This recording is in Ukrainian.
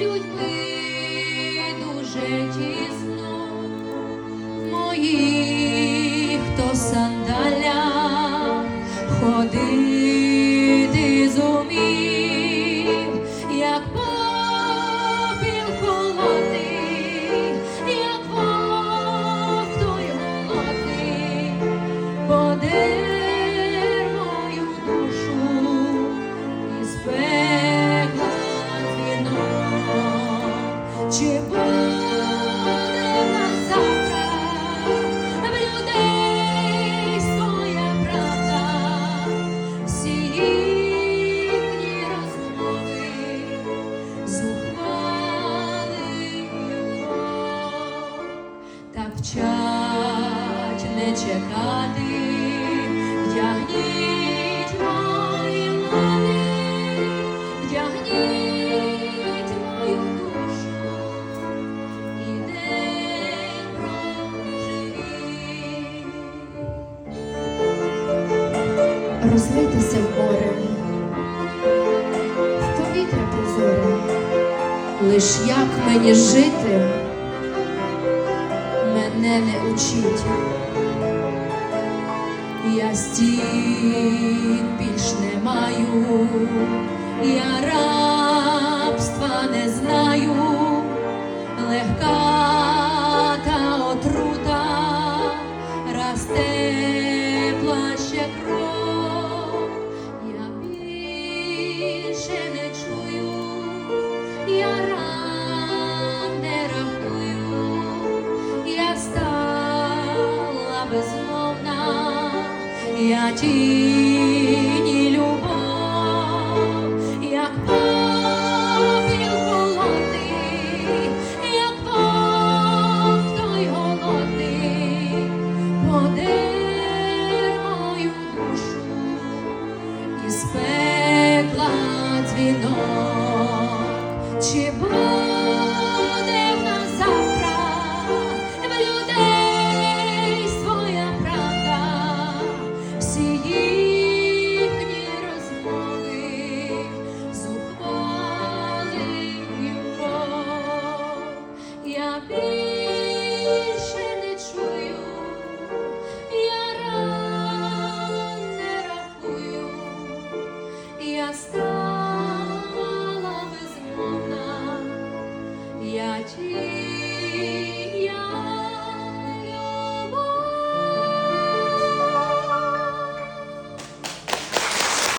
людьми дуже тісно, в моїх то сандалях ходити вчать не чекати, вдягніть мої лани, вдягніть мою душу. І день проживіть. розлитися в море, в повітря прозоре, лиш як мені жити, мене не учить. Я стін більш не маю, я рабства не знаю, легка та отрута, росте я тіні любов, як попіл як вовк той мою душу із пекла дзвінок. Чи